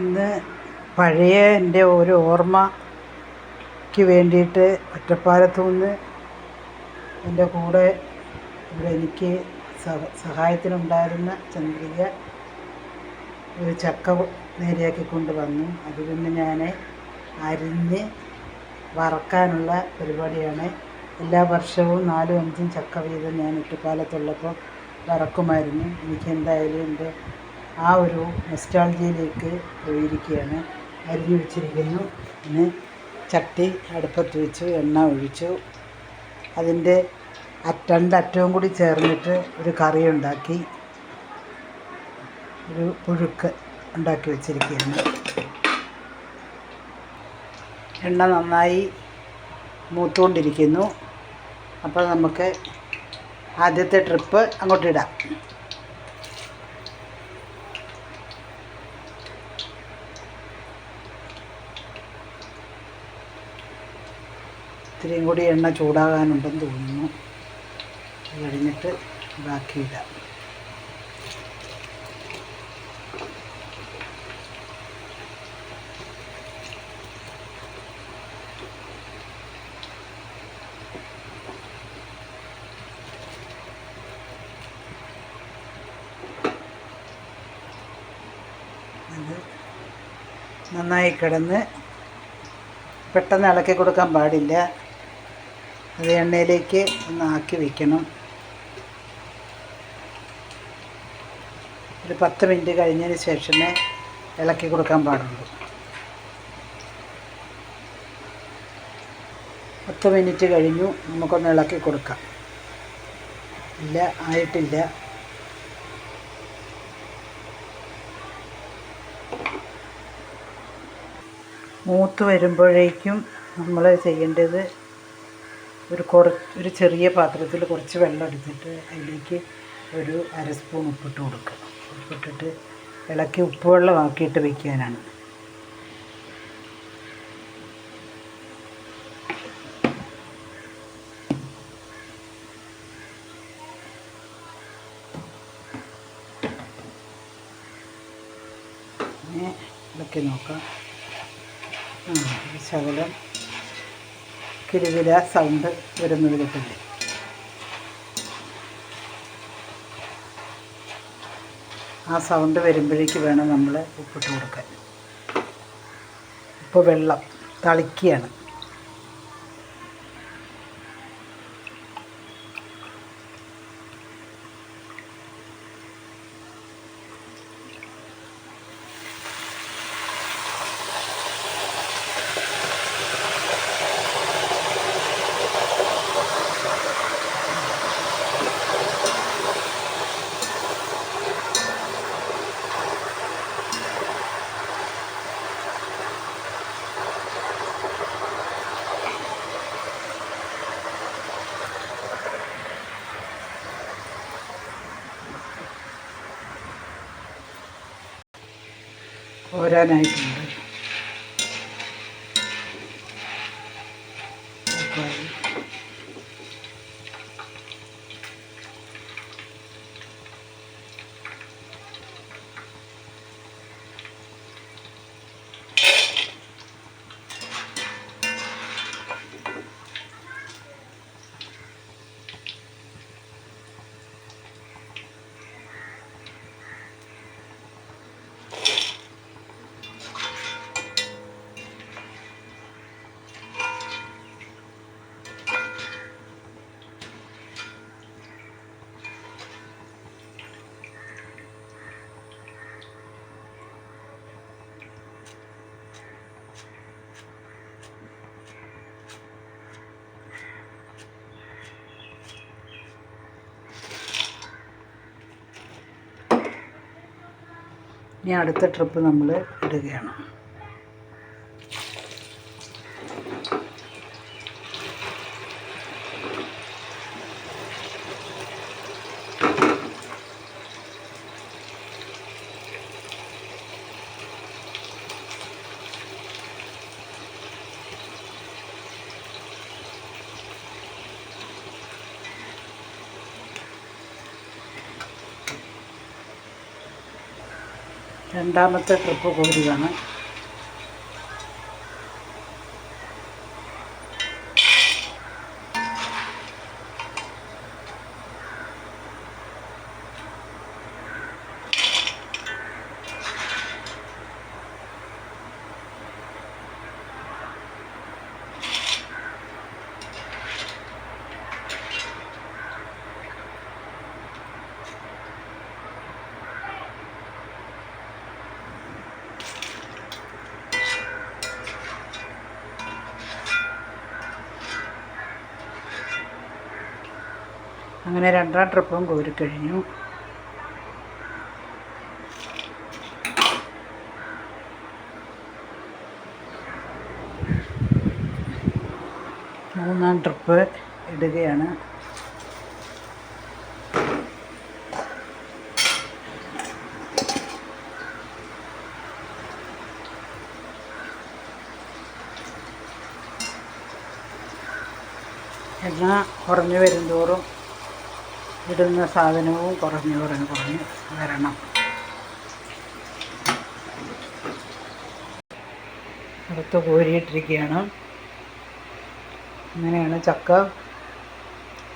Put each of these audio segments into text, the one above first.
ഇന്ന് പഴയ എന്റെ ഒരു ഓർമ്മയ്ക്ക് വേണ്ടിയിട്ട് ഒറ്റപ്പാലത്തു നിന്ന് എന്റെ കൂടെ ഇവിടെ എനിക്ക് സഹ സഹായത്തിനുണ്ടായിരുന്ന ചന്ദ്രിക ഒരു ചക്ക നേരെയാക്കിക്കൊണ്ട് വന്നു. അത് പിന്നെ ഞാൻ അരിഞ്ഞ് വറക്കാനുള്ള പരിപാടിയാണ്. എല്ലാ വർഷവും നാലും അഞ്ചും ചക്ക വീതം ഞാൻ ഒറ്റപ്പാലത്തുള്ളപ്പോൾ വറക്കുമായിരുന്നു. എനിക്ക് എന്തായാലും എന്റെ ആ ഒരു നൊസ്റ്റാൾജിയയിലേക്ക് പോയിരിക്കുകയാണ്. അരിഞ്ഞു വെച്ചിരിക്കുന്നു. പിന്നെ ചട്ടി അടുപ്പത്ത് വെച്ച് എണ്ണ ഒഴിച്ചു. അതിന്റെ രണ്ടറ്റവും കൂടി ചേർന്നിട്ട് ഒരു കറി ഉണ്ടാക്കി. ഒരു പുഴുക്ക് ഉണ്ടാക്കി വെച്ചിരിക്കുകയാണ്. എണ്ണ നന്നായി മൂത്തുകൊണ്ടിരിക്കുന്നു അപ്പോൾ നമുക്ക് ആദ്യത്തെ ട്രിപ്പ് അങ്ങോട്ടിടാം ഇത്തിരിയും കൂടി എണ്ണ ചൂടാകാനുണ്ടെന്ന് തോന്നുന്നു. കഴിഞ്ഞിട്ട് ബാക്കിയിടാം. നന്നായി കിടന്ന് പെട്ടെന്ന് ഇളക്കി കൊടുക്കാൻ പാടില്ല. അത് എണ്ണയിലേക്ക് ഒന്ന് ആക്കി വയ്ക്കണം ഒരു പത്ത് മിനിറ്റ് കഴിഞ്ഞതിന് ശേഷമേ ഇളക്കി കൊടുക്കാൻ പാടുള്ളൂ. പത്ത് മിനിറ്റ് കഴിഞ്ഞു നമുക്കൊന്ന് ഇളക്കി കൊടുക്കാം. ഇല്ല ആയിട്ടില്ല. മൂത്ത് വരുമ്പോഴേക്കും നമ്മൾ ചെയ്യേണ്ടത് ഒരു കുറ ഒരു ചെറിയ പാത്രത്തിൽ കുറച്ച് വെള്ളം എടുത്തിട്ട് അതിലേക്ക് ഒരു അര സ്പൂൺ ഉപ്പിട്ട് കൊടുക്കുക. ഉപ്പിട്ടിട്ട് ഇളക്കി ഉപ്പ് വെള്ളമാക്കിയിട്ട് വയ്ക്കാനാണ് ഇളക്കി നോക്കാം. ശകലം കിലുകില സൗണ്ട് വരുന്നത് കിട്ടില്ലേ? ആ സൗണ്ട് വരുമ്പോഴേക്ക് വേണം നമ്മൾ ഉപ്പിട്ട് കൊടുക്കാൻ. ഇപ്പോൾ വെള്ളം തളിക്കുകയാണ്. ഓരാനായിട്ടുണ്ട് ഇനി അടുത്ത ട്രിപ്പ് നമ്മൾ ഇടുകയാണ്. രണ്ടാമത്തെ ട്രിപ്പ് കോരുകയാണ് അങ്ങനെ രണ്ടാം ട്രിപ്പും കോരിക്കഴിഞ്ഞു മൂന്നാം ട്രിപ്പ് ഇടുകയാണ്. എണ്ണ കുറഞ്ഞു വരുന്തോറും ഇടുന്ന സാധനവും കുറഞ്ഞ് കുറഞ്ഞ് കുറഞ്ഞ് വരണം. അടുത്ത് കോരിയിട്ടിരിക്കുകയാണ്. അങ്ങനെയാണ് ചക്ക.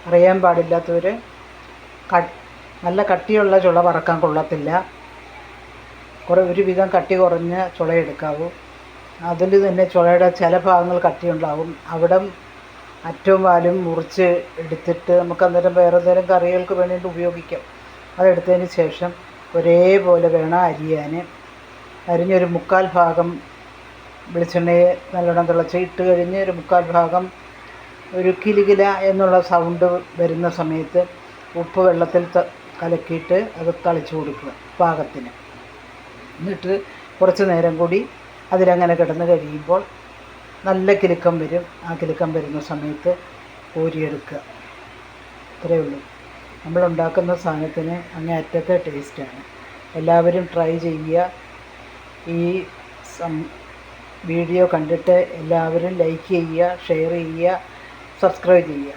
അറിയാൻ പാടില്ലാത്തവർ കട്ട് നല്ല കട്ടിയുള്ള ചുള വറക്കാൻ കൊള്ളത്തില്ല. കുറേ ഒരുവിധം കട്ടി കുറഞ്ഞ ചുളയെടുക്കാവൂ അതിൽ തന്നെ ചുളയുടെ ചില ഭാഗങ്ങൾ കട്ടിയുണ്ടാവും. അവിടം അറ്റവും വാലും മുറിച്ച് എടുത്തിട്ട് നമുക്ക് അന്നേരം വേറെ എന്തെങ്കിലും കറികൾക്ക് വേണ്ടിയിട്ട് ഉപയോഗിക്കാം. അതെടുത്തതിന് ശേഷം ഒരേപോലെ വേണം അരിയാൻ. അരിഞ്ഞൊരു മുക്കാൽ ഭാഗം വെളിച്ചെണ്ണയെ നല്ലോണം തിളച്ച് ഇട്ട് കഴിഞ്ഞ് ഒരു മുക്കാൽ ഭാഗം ഒരു കിലുകില എന്നുള്ള സൗണ്ട് വരുന്ന സമയത്ത് ഉപ്പ് വെള്ളത്തിൽ കലക്കിയിട്ട് അത് തളിച്ചു കൊടുക്കുക പാകത്തിന്. എന്നിട്ട് കുറച്ച് നേരം കൂടി അതിലങ്ങനെ കിടന്ന് കഴിയുമ്പോൾ നല്ല കിലുക്കം വരും. ആ കിലുക്കം വരുന്ന സമയത്ത് കോരിയെടുക്കുക അത്രയേ ഉള്ളൂ. നമ്മളുണ്ടാക്കുന്ന സാധനത്തിന് അങ്ങേ അറ്റത്തെ ടേസ്റ്റാണ് എല്ലാവരും ട്രൈ ചെയ്യുക. ഈ വീഡിയോ കണ്ടിട്ട് എല്ലാവരും ലൈക്ക് ചെയ്യുക ഷെയർ ചെയ്യുക സബ്സ്ക്രൈബ് ചെയ്യുക.